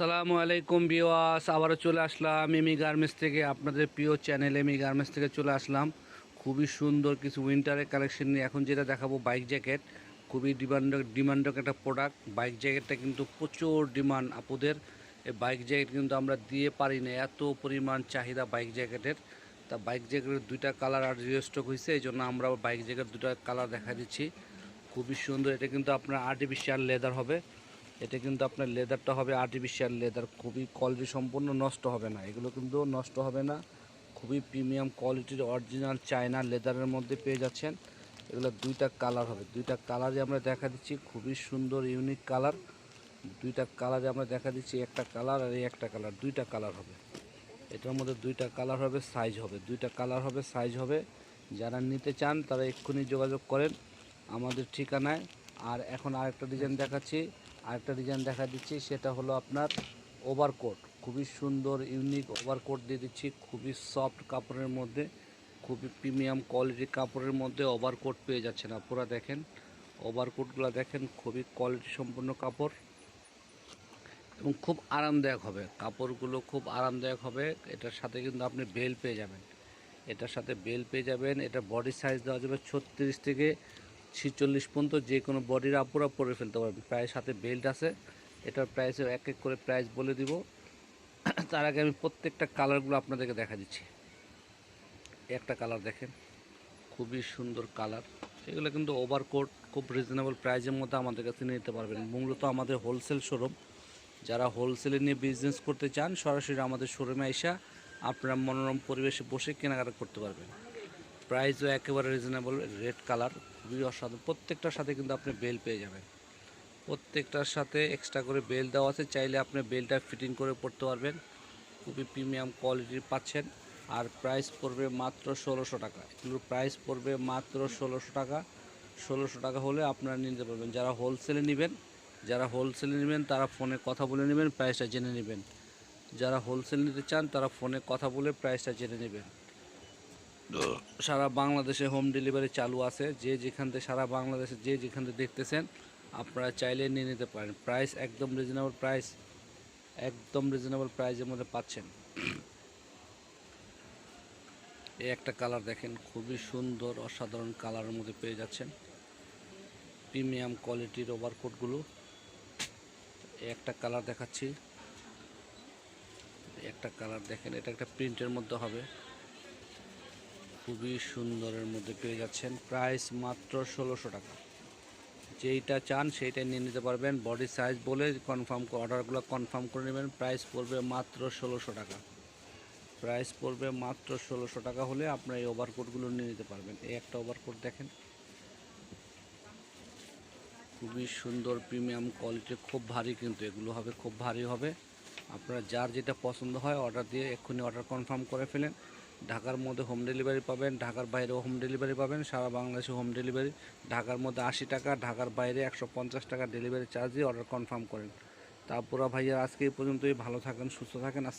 আসসালামু আলাইকুম বিওয়াস আবারও চলে আসলাম এমি গার্মেন্টস থেকে, আপনাদের প্রিয় চ্যানেল এমি গার্মেন্টস থেকে চলে আসলাম। খুবই সুন্দর কিছু উইন্টারের কালেকশন নিয়ে এখন যেটা দেখাবো বাইক জ্যাকেট খুবই ডিমান্ড ডিমান্ডক একটা প্রোডাক্ট বাইক জ্যাকেটটা কিন্তু প্রচুর ডিমান্ড আপুদের। এই বাইক জ্যাকেট কিন্তু আমরা দিয়ে পারি না, এত পরিমাণ চাহিদা বাইক জ্যাকেটের তা বাইক জ্যাকেটের দুইটা কালার আর রিস্টক হয়েছে এই জন্য আমরা বাইক জ্যাকেট দুটা কালার দেখা দিচ্ছি। খুবই সুন্দর, এটা কিন্তু আপনার আর্টিফিশিয়াল লেদার হবে। এটা কিন্তু আপনার লেদারটা হবে আর্টিফিশিয়াল লেদার খুবই কোয়ালিটি সম্পূর্ণ নষ্ট হবে না। এগুলো কিন্তু নষ্ট হবে না, খুবই প্রিমিয়াম কোয়ালিটির অরিজিনাল চায়না লেদারের মধ্যে পেয়ে যাচ্ছেন। এগুলো দুইটা কালার হবে, দুইটা কালারে আমরা দেখা দিচ্ছি, খুবই সুন্দর ইউনিক কালার দুইটা কালারে আমরা দেখা দিচ্ছি, একটা কালার আর এই একটা কালার দুইটা কালার হবে। এটার মধ্যে দুইটা কালার হবে সাইজ হবে। দুইটা কালার হবে সাইজ হবে। যারা নিতে চান, তারা এক্ষুনি যোগাযোগ করেন আমাদের ঠিকানায়। আর এখন আরেকটা ডিজাইন দেখাচ্ছি আরেকটা ডিজাইন দেখা দিচ্ছি, সেটা হলো আপনার ওভারকোট খুবই সুন্দর ইউনিক ওভারকোট দিয়ে দিচ্ছি। খুবই সফট কাপড়ের মধ্যে, খুবই প্রিমিয়াম কোয়ালিটির কাপড়ের মধ্যে ওভারকোট পেয়ে যাচ্ছেন আপনারা, দেখেন। ওভারকোটগুলো দেখেন, খুবই কোয়ালিটি সম্পন্ন কাপড়। এবং খুব আরামদায়ক হবে। কাপড়গুলো খুব আরামদায়ক হবে। এটার সাথে কিন্তু আপনি বেল পেয়ে যাবেন। এটার সাথে বেল পেয়ে যাবেন। এটা বডি সাইজ দেওয়া যাবে ছত্রিশ থেকে ছিচল্লিশ পর্যন্ত যে কোনো বডির আপুরা পরে ফেলতে পারবেন প্রায় সাথে বেল্ট আছে। এটার প্রাইস এক এক করে প্রাইস বলে দিব। তার আগে আমি প্রত্যেকটা কালারগুলো আপনাদেরকে দেখা দিচ্ছি। একটা কালার দেখেন। খুবই সুন্দর কালার এগুলো কিন্তু ওভারকোট খুব রিজনেবল প্রাইসের মধ্যে আমাদের কাছে নিতে পারবেন। মূলত আমাদের হোলসেল শোরুম যারা হোলসেলে নিয়ে বিজনেস করতে চান, সরাসরি আমাদের শোরুমে এসে আপনারা মনোরম পরিবেশে বসে কেনাকাটা করতে পারবেন। প্রাইসও একেবারে রিজনেবল রেড কালার খুবই অসাধারণ। প্রত্যেকটার সাথে কিন্তু আপনি বেল পেয়ে যাবেন। প্রত্যেকটার সাথে এক্সট্রা করে বেল দেওয়া আছে, চাইলে আপনি বেলটা ফিটিং করে পড়তে পারবেন। খুবই প্রিমিয়াম কোয়ালিটির পাচ্ছেন। আর প্রাইস পড়বে মাত্র ষোলোশো টাকা। এগুলোর প্রাইস পড়বে মাত্র ষোলোশো টাকা। ষোলোশো টাকা হলে আপনারা নিতে পারবেন। যারা হোলসেলে নেবেন, যারা হোলসেলে নেবেন, তারা ফোনে কথা বলে নেবেন প্রাইসটা জেনে নেবেন। যারা হোলসেল নিতে চান, তারা ফোনে কথা বলে প্রাইসটা জেনে নেবেন। সারা বাংলাদেশে হোম ডেলিভারি চালু আছে। যে যেখান সারা বাংলাদেশে যে যেখান দেখতেছেন, আপনারা চাইলে নিয়ে নিতে পারেন। প্রাইস একদম রিজনেবল প্রাইস একদম রিজনেবল প্রাইসের মধ্যে পাচ্ছেন। এই একটা কালার দেখেন, খুবই সুন্দর, অসাধারণ কালারের মধ্যে পেয়ে যাচ্ছেন। প্রিমিয়াম কোয়ালিটির ওভারকোটগুলো একটা কালার দেখাচ্ছি। একটা কালার দেখেন, এটা একটা প্রিন্টের মধ্যে হবে। খুবই সুন্দরের মধ্যে পেয়ে যাচ্ছেন। প্রাইস মাত্র ষোলোশো টাকা। যেইটা চান সেইটাই নিয়ে নিতে পারবেন। বডি সাইজ বলে কনফার্ম অর্ডারগুলো কনফার্ম করে নেবেন। প্রাইস পড়বে মাত্র ষোলোশো টাকা। প্রাইস পড়বে মাত্র ষোলোশো টাকা হলে আপনার এই ওভারকোটগুলো নিয়ে নিতে পারবেন। এই একটা ওভারকোট দেখেন। খুবই সুন্দর প্রিমিয়াম কোয়ালিটি, খুব ভারী কিন্তু এগুলো হবে, খুব ভারী হবে। আপনারা যার যেটা পছন্দ হয় অর্ডার দিয়ে এক্ষুনি অর্ডার কনফার্ম করে ফেলেন। ঢাকার মধ্যে হোম ডেলিভারি পাবেন, ঢাকার বাইরেও হোম ডেলিভারি পাবেন, সারা বাংলাদেশে হোম ডেলিভারি ঢাকার মধ্যে আশি টাকা, ঢাকার বাইরে একশো পঞ্চাশ টাকা ডেলিভারি চার্জ দিয়ে অর্ডার কনফার্ম করেন। তারপর ভাইয়া, আজকে এই পর্যন্তই, ভালো থাকেন, সুস্থ থাকেন, আসসালাম